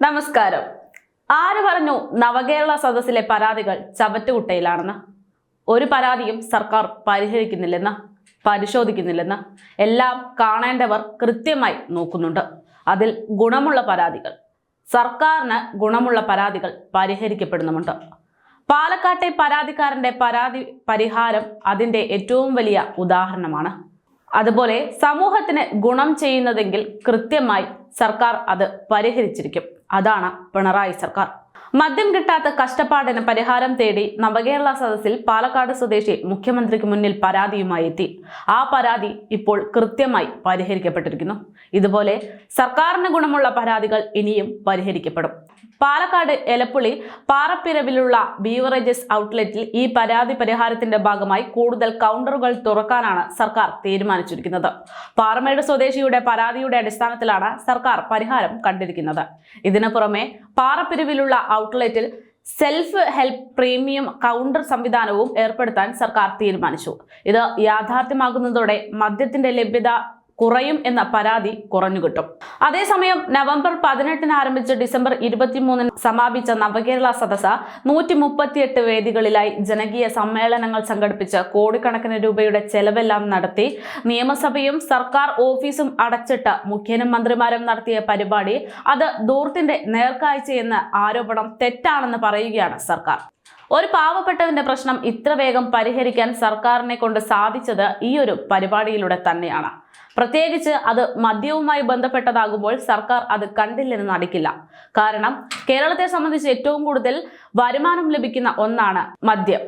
നമസ്കാരം. ആര് പറഞ്ഞു നവകേരള സദസ്സിലെ പരാതികൾ ചവറ്റുകുട്ടയിലാണെന്ന്? ഒരു പരാതിയും സർക്കാർ പരിഹരിക്കുന്നില്ലെന്ന് പരിശോധിക്കുന്നില്ലെന്ന് എല്ലാം കാണേണ്ടവർ കൃത്യമായി നോക്കുന്നുണ്ട്. അതിൽ ഗുണമുള്ള പരാതികൾ സർക്കാരിന് ഗുണമുള്ള പരാതികൾ പരിഹരിക്കപ്പെടുന്നുമുണ്ട്. പാലക്കാട്ടെ പരാതിക്കാരന്റെ പരാതി പരിഹാരം അതിന്റെ ഏറ്റവും വലിയ ഉദാഹരണമാണ്. അതുപോലെ സമൂഹത്തിന് ഗുണം ചെയ്യുന്നതെങ്കിൽ കൃത്യമായി സർക്കാർ അത് പരിഹരിച്ചിരിക്കും. അതാണ് പിണറായി സർക്കാർ. മദ്യം കിട്ടാത്ത കഷ്ടപ്പാടിന് പരിഹാരം തേടി നവകേരള സദസ്സിൽ പാലക്കാട് സ്വദേശി മുഖ്യമന്ത്രിക്ക് മുന്നിൽ പരാതിയുമായി എത്തി. ആ പരാതി ഇപ്പോൾ കൃത്യമായി പരിഹരിക്കപ്പെട്ടിരിക്കുന്നു. ഇതുപോലെ സർക്കാരിന് ഗുണമുള്ള പരാതികൾ ഇനിയും പരിഹരിക്കപ്പെടും. പാലക്കാട് എലപ്പുളി പാറപ്പിരവിലുള്ള ബീവറേജസ് ഔട്ട്ലെറ്റിൽ ഈ പരാതി പരിഹാരത്തിന്റെ ഭാഗമായി കൂടുതൽ കൗണ്ടറുകൾ തുറക്കാനാണ് സർക്കാർ തീരുമാനിച്ചിരിക്കുന്നത്. പാറമേട് സ്വദേശിയുടെ പരാതിയുടെ അടിസ്ഥാനത്തിലാണ് സർക്കാർ പരിഹാരം കണ്ടിരിക്കുന്നത്. ഇതിനു പുറമെ പാറപ്പിരിവിലുള്ള ഔട്ട്ലെറ്റിൽ സെൽഫ് ഹെൽപ്പ് പ്രീമിയം കൗണ്ടർ സംവിധാനവും ഏർപ്പെടുത്താൻ സർക്കാർ തീരുമാനിച്ചു. ഇത് യാഥാർത്ഥ്യമാകുന്നതോടെ മദ്യത്തിന്റെ ലഭ്യത കുറയും എന്ന പരാതി കുറഞ്ഞു കിട്ടും. അതേസമയം നവംബർ പതിനെട്ടിന് ആരംഭിച്ച് ഡിസംബർ ഇരുപത്തിമൂന്നിന് സമാപിച്ച നവകേരള സദസ്സ് നൂറ്റി മുപ്പത്തിയെട്ട് വേദികളിലായി ജനകീയ സമ്മേളനങ്ങൾ സംഘടിപ്പിച്ച് കോടിക്കണക്കിന് രൂപയുടെ ചെലവെല്ലാം നടത്തി നിയമസഭയും സർക്കാർ ഓഫീസും അടച്ചിട്ട് മുഖ്യനും മന്ത്രിമാരും നടത്തിയ പരിപാടി അത് ദൂർത്തിന്റെ നേർക്കാഴ്ചയെന്ന് ആരോപണം തെറ്റാണെന്ന് പറയുകയാണ് സർക്കാർ. ഒരു പാവപ്പെട്ടവന്റെ പ്രശ്നം ഇത്ര വേഗം പരിഹരിക്കാൻ സർക്കാരിനെ കൊണ്ട് സാധിച്ചത് ഈ ഒരു പരിപാടിയിലൂടെ തന്നെയാണ്. പ്രത്യേകിച്ച് അത് മദ്യവുമായി ബന്ധപ്പെട്ടതാകുമ്പോൾ സർക്കാർ അത് കണ്ടില്ലെന്ന് നടിക്കില്ല. കാരണം കേരളത്തെ സംബന്ധിച്ച് ഏറ്റവും കൂടുതൽ വരുമാനം ലഭിക്കുന്ന ഒന്നാണ് മദ്യം.